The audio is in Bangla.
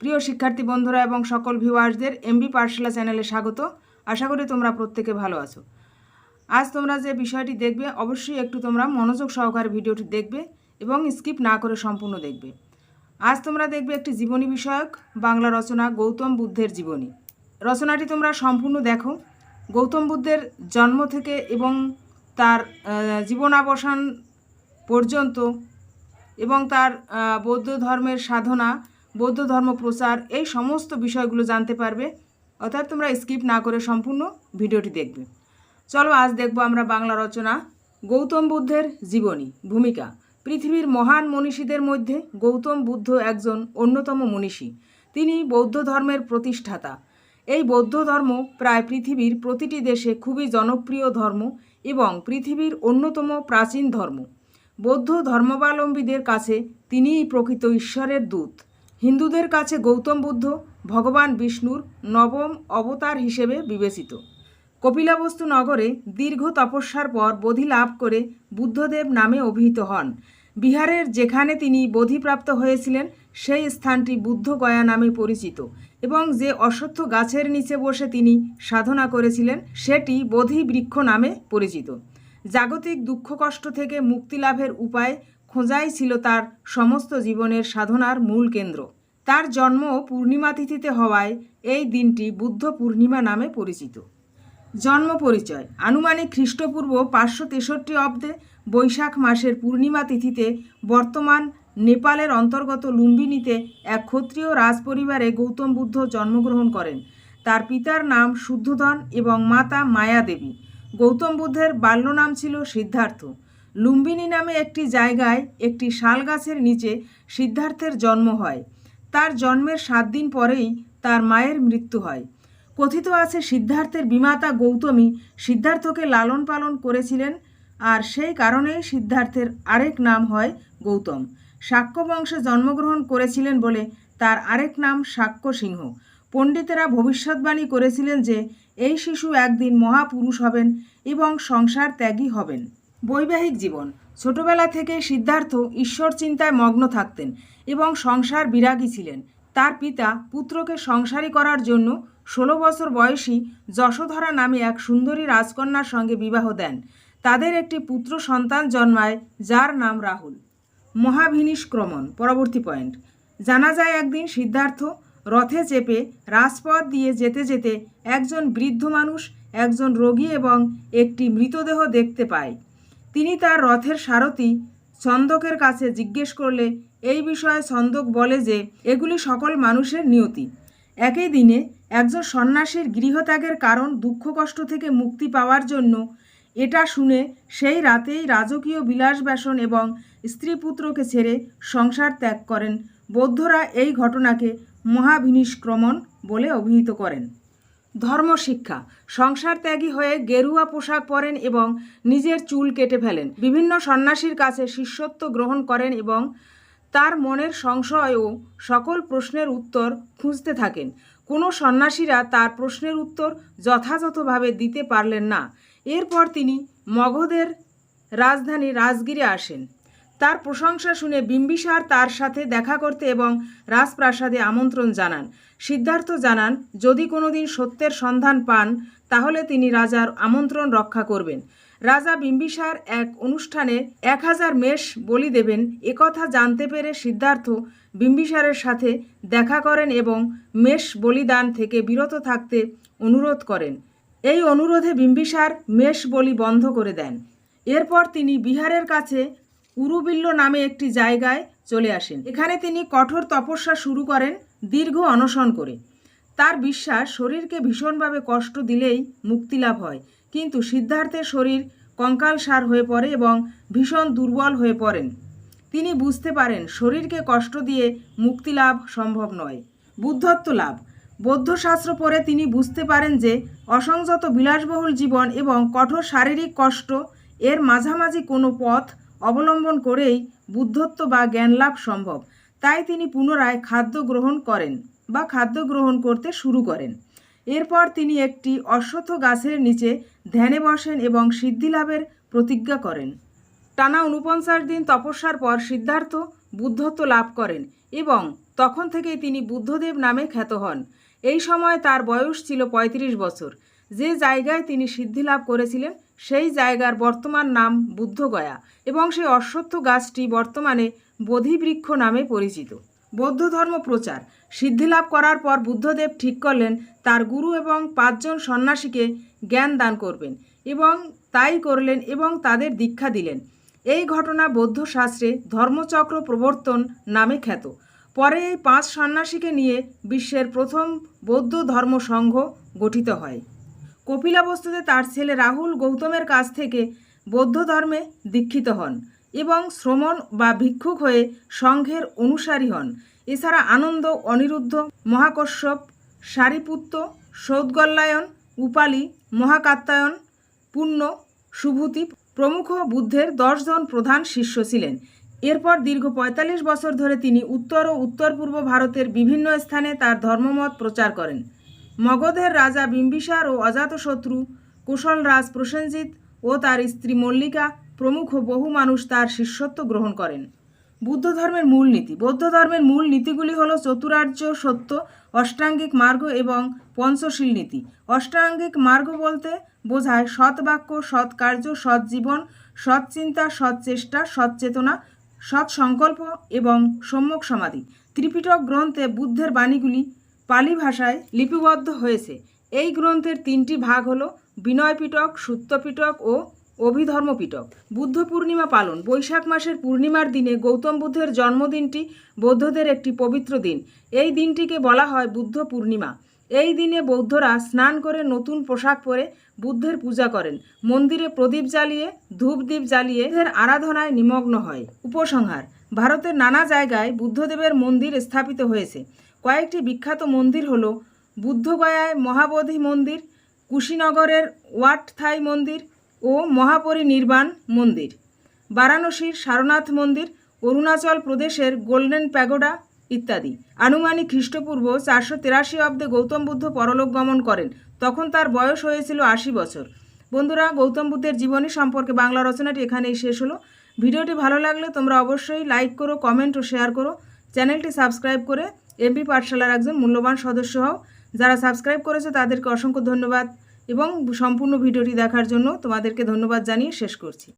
প্রিয় শিক্ষার্থী বন্ধুরা এবং সকল ভিউয়ার্সদের এমবি পাঠশালা চ্যানেলে স্বাগত। আশা করি তোমরা প্রত্যেকে ভালো আছো। আজ তোমরা যে বিষয়টি দেখবে, অবশ্যই একটু তোমরা মনোযোগ সহকারে ভিডিওটি দেখবে এবং স্কিপ না করে সম্পূর্ণ দেখবে। আজ তোমরা দেখবে একটি জীবনী বিষয়ক, বাংলা রচনা গৌতম বুদ্ধের জীবনী। রচনাটি তোমরা সম্পূর্ণ দেখো। গৌতম বুদ্ধের জন্ম থেকে এবং তার জীবনাবসান পর্যন্ত এবং তার বৌদ্ধ ধর্মের সাধনা বৌদ্ধ ধর্ম প্রচার, এই সমস্ত বিষয়গুলো জানতে পারবে। অর্থাৎ তোমরা স্কিপ না করে সম্পূর্ণ ভিডিওটি দেখবে। চলো আজ দেখব আমরা বাংলা রচনা, গৌতম বুদ্ধের জীবনী, ভূমিকা। পৃথিবীর মহান মনীষীদের মধ্যে গৌতম বুদ্ধ একজন অন্যতম মনীষী। তিনি বৌদ্ধ ধর্মের প্রতিষ্ঠাতা। এই বৌদ্ধ ধর্ম প্রায় পৃথিবীর প্রতিটি দেশে খুবই জনপ্রিয় ধর্ম এবং পৃথিবীর অন্যতম প্রাচীন ধর্ম। বৌদ্ধ ধর্মাবলম্বীদের কাছে তিনিই প্রকৃত ঈশ্বরের দূত। হিন্দুদের কাছে গৌতম বুদ্ধ, ভগবান বিষ্ণুর নবম অবতার হিসেবে বিবেচিত। কপিলাবস্তু নগরে দীর্ঘ তপস্যার পর বোধি লাভ করে বুদ্ধদেব নামে অভিহিত হন। বিহারের যেখানে তিনি বোধিপ্রাপ্ত হয়েছিলেন, সেই স্থানটি বুদ্ধগয়া নামে পরিচিত এবং যে অশ্বত্থ গাছের নিচে বসে তিনি সাধনা করেছিলেন, সেটি বোধি বৃক্ষ নামে পরিচিত। জাগতিক দুঃখ কষ্ট থেকে মুক্তি লাভের উপায় খোঁজাই ছিল তার সমস্ত জীবনের সাধনার মূল কেন্দ্র। তার জন্ম পূর্ণিমা তিথিতে হওয়ায় এই দিনটি বুদ্ধ পূর্ণিমা নামে পরিচিত। জন্ম পরিচয়, আনুমানিক খ্রিস্টপূর্ব পাঁচশো তেষট্টি অব্দে বৈশাখ মাসের পূর্ণিমা তিথিতে বর্তমান নেপালের অন্তর্গত লুম্বিনীতে এক ক্ষত্রিয় রাজপরিবারে গৌতম বুদ্ধ জন্মগ্রহণ করেন। তার পিতার নাম শুদ্ধধন এবং মাতা মায়া দেবী গৌতম বুদ্ধের বাল্য নাম ছিল সিদ্ধার্থ। লুম্বিনী নামে একটি জায়গায় একটি শাল গাছের নিচে সিদ্ধার্থের জন্ম হয়। তার জন্মের সাত দিন পরেই তার মায়ের মৃত্যু হয়। কথিত আছে, সিদ্ধার্থের বিমাতা গৌতমী সিদ্ধার্থকে লালন পালন করেছিলেন আর সেই কারণেই সিদ্ধার্থের আরেক নাম হয় গৌতম। শাক্য বংশে জন্মগ্রহণ করেছিলেন বলে তার আরেক নাম শাক্য সিংহ। পণ্ডিতেরা ভবিষ্যৎবাণী করেছিলেন যে, এই শিশু একদিন মহাপুরুষ হবেন এবং সংসার ত্যাগী হবেন। বৈবাহিক জীবন। ছোটবেলা থেকে সিদ্ধার্থ ঈশ্বর চিন্তায় মগ্ন থাকতেন এবং সংসার বিরাগী ছিলেন। তার পিতা পুত্রকে সংসারী করার জন্য ষোলো বছর বয়সী যশোধরা নামে এক সুন্দরী রাজকন্যার সঙ্গে বিবাহ দেন। তাদের একটি পুত্র সন্তান জন্মায়, যার নাম রাহুল। মহাভিনিষ্ক্রমণ, পরবর্তী পয়েন্ট। জানা যায় একদিন সিদ্ধার্থ রথে চেপে রাজপথ দিয়ে যেতে যেতে একজন বৃদ্ধ মানুষ, একজন রোগী এবং একটি মৃতদেহ দেখতে পায়। তিনি তার রথের সারথি ছন্দকের কাছে জিজ্ঞেস করলে, এই বিষয়ে ছন্দক বলে যে, এগুলি সকল মানুষের নিয়তি। একই দিনে একজন সন্ন্যাসীর গৃহত্যাগের কারণ দুঃখ কষ্ট থেকে মুক্তি পাওয়ার জন্য এটা শুনে সেই রাতেই রাজকীয় বিলাস ব্যাসন এবং স্ত্রী পুত্রকে ছেড়ে সংসার ত্যাগ করেন। বৌদ্ধরা এই ঘটনাকে মহাভিনিষ্ক্রমণ বলে অভিহিত করেন। ধর্ম শিক্ষা, সংসার ত্যাগী হয়ে গেরুয়া পোশাক পরেন এবং নিজের চুল কেটে ফেলেন। বিভিন্ন সন্ন্যাসীর কাছে শিষ্যত্ব গ্রহণ করেন এবং তার মনের সংশয় ও সকল প্রশ্নের উত্তর খুঁজতে থাকেন। কোনো সন্ন্যাসীরা তার প্রশ্নের উত্তর যথাযথভাবে দিতে পারলেন না। এরপর তিনি মগধের রাজধানী রাজগিরে আসেন। তার প্রশংসা শুনে বিম্বিসার তার সাথে দেখা করতে এবং রাজপ্রাসাদে আমন্ত্রণ জানান। সিদ্ধার্থ জানান, যদি কোনোদিন সত্যের সন্ধান পান, তাহলে তিনি রাজার আমন্ত্রণ রক্ষা করবেন। রাজা বিম্বিসার এক অনুষ্ঠানে এক হাজার মেষ বলি দেবেন। একথা জানতে পেরে সিদ্ধার্থ বিম্বিসারের সাথে দেখা করেন এবং মেষ বলিদান থেকে বিরত থাকতে অনুরোধ করেন। এই অনুরোধে বিম্বিসার মেষ বলি বন্ধ করে দেন। এরপর তিনি বিহারের কাছে উরুবিল্ল নামে একটি জায়গায় চলে আসেন। এখানে তিনি কঠোর তপস্যা শুরু করেন, দীর্ঘ অনশন করে। তার বিশ্বাস, শরীরকে ভীষণভাবে কষ্ট দিলেই মুক্তি লাভ হয়। কিন্তু সিদ্ধার্থের শরীর কঙ্কালসার হয়ে পড়ে এবং ভীষণ দুর্বল হয়ে পড়েন। তিনি বুঝতে পারেন, শরীরকে কষ্ট দিয়ে মুক্তি লাভ সম্ভব নয়, বুদ্ধত্ব লাভ। বৌদ্ধ শাস্ত্র পড়ে তিনি বুঝতে পারেন যে, অসংযত বিলাসবহুল জীবন এবং কঠোর শারীরিক কষ্ট এর মাঝামাঝি কোনো পথ অবলম্বন করেই বুদ্ধত্ব বা জ্ঞান লাভ সম্ভব। তাই তিনি পুনরায় খাদ্য গ্রহণ করেন বা খাদ্য গ্রহণ করতে শুরু করেন। এরপর তিনি একটি অশ্বত্থ গাছের নিচে ধ্যানে বসেন এবং সিদ্ধি লাভের প্রতিজ্ঞা করেন। টানা উনপঞ্চাশ দিন তপস্যার পর সিদ্ধার্থ বুদ্ধত্ব লাভ করেন এবং তখন থেকেই তিনি বুদ্ধদেব নামে খ্যাত হন। এই সময় তার বয়স ছিল ৩৫ বছর। যে জায়গায় তিনি সিদ্ধি লাভ করেছিলেন সেই জায়গার বর্তমান নাম বুদ্ধগয়া এবং সেই অশ্বত্থ গাছটি বর্তমানে বোধিবৃক্ষ নামে পরিচিত। বৌদ্ধ ধর্ম প্রচার সিদ্ধিলাভ করার পর বুদ্ধদেব ঠিক করলেন, তার গুরু এবং পাঁচজন সন্ন্যাসীকে জ্ঞান দান করবেন এবং তাই করলেন এবং তাদের দীক্ষা দিলেন। এই ঘটনা বৌদ্ধ শাস্ত্রে ধর্মচক্র প্রবর্তন নামে খ্যাত। পরে এই পাঁচ সন্ন্যাসীকে নিয়ে বিশ্বের প্রথম বৌদ্ধ ধর্ম সংঘ গঠিত হয়। কপিলাবস্তুতে তার ছেলে রাহুল গৌতমের কাছ থেকে বৌদ্ধ ধর্মে দীক্ষিত হন এবং শ্রমণ বা ভিক্ষুক হয়ে সংঘের অনুসারী হন। এছাড়া আনন্দ, অনিরুদ্ধ, মহাকশ্যপ, সারিপুত্ত সৌদগল্লায়ন উপালি, মহাকাত্যায়ন, পুণ্য সুভূতি প্রমুখ বুদ্ধের দশজন প্রধান শিষ্য ছিলেন। এরপর দীর্ঘ পঁয়তাল্লিশ বছর ধরে তিনি উত্তর ও উত্তর পূর্ব ভারতের বিভিন্ন স্থানে তার ধর্মমত প্রচার করেন। মগধের রাজা বিম্বিসার ও অজাতশত্রু কুশলরাজ প্রসেনজিৎ ও তার স্ত্রী মল্লিকা প্রমুখ বহু মানুষ তার শিষ্যত্ব গ্রহণ করেন। বুদ্ধ ধর্মের মূলনীতি বৌদ্ধ ধর্মের মূল নীতিগুলি হল চতুরার্য, সত্য, অষ্টাঙ্গিক মার্গ এবং পঞ্চশীল নীতি। অষ্টাঙ্গিক মার্গ বলতে বোঝায় সৎ বাক্য, সৎ কার্য, সৎ জীবন, সৎ চিন্তা, সৎ চেষ্টা, সৎ চেতনা, সৎ সংকল্প এবং সম্যক সমাধি। ত্রিপিটক গ্রন্থে বুদ্ধের বাণীগুলি পালি ভাষায় লিপিবদ্ধ হয়েছে। এই গ্রন্থের তিনটি ভাগ হল বিনয় পিটক ও অভিধর্ম পিটক। বুদ্ধ পূর্ণিমা পালন। বৈশাখ মাসের পূর্ণিমার দিনে গৌতম বুদ্ধের জন্মদিনটি বৌদ্ধদের একটি পবিত্র দিন। এই দিনটিকে বলা হয় বুদ্ধ পূর্ণিমা। এই দিনে বৌদ্ধরা স্নান করে নতুন পোশাক পরে বুদ্ধের পূজা করেন। মন্দিরে প্রদীপ জ্বালিয়ে ধূপদীপ জ্বালিয়ে বুদ্ধের আরাধনায় নিমগ্ন হয়। উপসংহার, ভারতের নানা জায়গায় বুদ্ধদেবের মন্দির স্থাপিত হয়েছে। কয়েকটি বিখ্যাত মন্দির হল বুদ্ধগয়ায় মহাবোধি মন্দির, কুশীনগরের ওয়াটথাই মন্দির ও মহাপরিনির্বাণ মন্দির, বারাণসীর সারনাথ মন্দির, অরুণাচল প্রদেশের গোল্ডেন প্যাগোডা ইত্যাদি। আনুমানিক খ্রিস্টপূর্ব চারশো তেরাশি অব্দে গৌতম বুদ্ধ পরলোক গমন করেন। তখন তার বয়স হয়েছিল আশি বছর। বন্ধুরা, গৌতম বুদ্ধের জীবনী সম্পর্কে বাংলা রচনাটি এখানেই শেষ হলো। ভিডিওটি ভালো লাগলে তোমরা অবশ্যই লাইক করো, কমেন্ট ও শেয়ার করো। চ্যানেলটি সাবস্ক্রাইব করে এমপি পাঠশালার একজন মূল্যবান সদস্য হও, যারা সাবস্ক্রাইব করেছে তাদেরকে অসংখ্য ধন্যবাদ এবং সম্পূর্ণ ভিডিওটি দেখার জন্য তোমাদেরকে ধন্যবাদ জানিয়ে শেষ করছি।